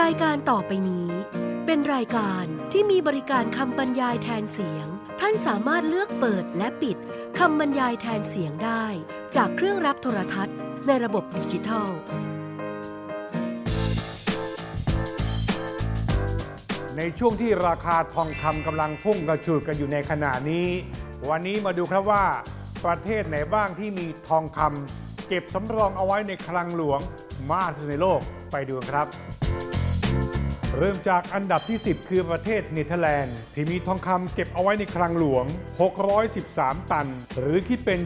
รายการต่อไปนี้ เป็นรายการที่มีบริการคำบรรยายแทนเสียง ท่านสามารถเลือกเปิดและปิดคำบรรยายแทนเสียงได้ จากเครื่องรับโทรทัศน์ในระบบดิจิทัล ในช่วงที่ราคาทองคำกำลังพุ่งกระฉูดกันอยู่ในขณะนี้ วันนี้มาดูครับว่า ประเทศไหนบ้างที่มีทองคำเก็บสำรองเอาไว้ในคลังหลวงมากที่สุดในโลกไปดูครับ เริ่มจากอันดับที่ 10 คือประเทศเนเธอร์แลนด์ ที่มีทองคำเก็บเอาไว้ในคลังหลวง 613 ตัน หรือคิดเป็น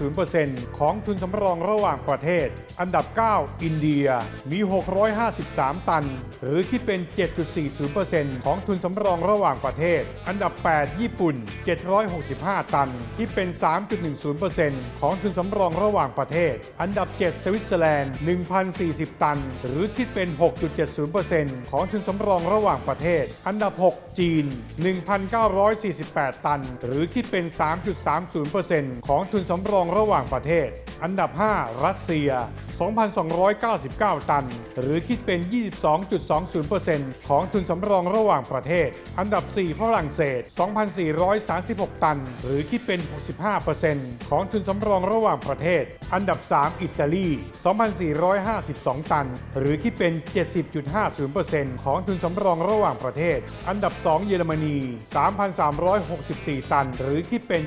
71.50%ของทุนสำรองระหว่างประเทศ อันดับ 9 อินเดียมี 653 ตัน หรือคิดเป็น 7.40%ของทุนสำรองระหว่างประเทศ อันดับ 8 ญี่ปุ่น 765 ตัน คิดเป็น 3.10%ของทุนสำรองระหว่างประเทศ อันดับ 7 สวิตเซอร์แลนด์ 1,040 ตัน หรือคิดเป็น 6.70%ของทุนสำรองระหว่างประเทศ อันดับ 6 จีน 1,948 ตัน หรือคิดเป็น 3.30%ของทุนสำรองระหว่างประเทศ อันดับ 5 รัสเซีย 2,299 ตัน หรือคิดเป็น 22.20%ของทุนสำรองระหว่างประเทศ อันดับ 4 ฝรั่งเศส 2,436 ตัน หรือคิดเป็น 65%ของทุนสำรองระหว่างประเทศ อันดับ 3 อิตาลี 2,452 ตัน หรือคิดเป็น 70.50%ของทุนสำรองระหว่างประเทศ อันดับ 2 เยอรมนี 3,364 ตัน หรือคิดเป็น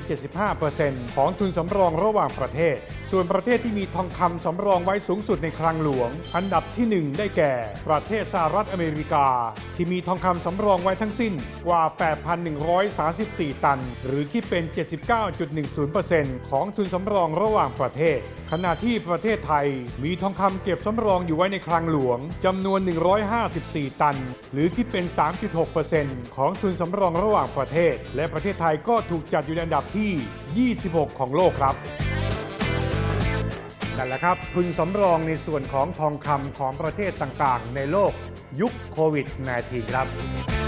75%ของทุนสำรองระหว่างประเทศ ส่วนประเทศที่มีทองคำสำรองไว้สูงสุดในคลังหลวง อันดับที่ 1 ได้แก่ ประเทศสหรัฐอเมริกา ที่มีทองคำสำรองไว้ทั้งสิ้นกว่า 8,134 ตัน หรือคิดเป็น 79.10%ของทุนสำรองระหว่างประเทศ ขณะที่ประเทศไทยมีทองคำเก็บสำรองอยู่ไว้ในคลังหลวงจำนวน 154 ตัน หรือคิดเป็น 3.6%ของทุนสำรองระหว่างประเทศ และประเทศไทยก็ถูกจัดอยู่ในอันดับที่ 26 ของโลกครับ นั่นแหละครับ ทุนสำรองในส่วนของทองคำของประเทศต่างๆ ในโลกยุคโควิด -19 ครับ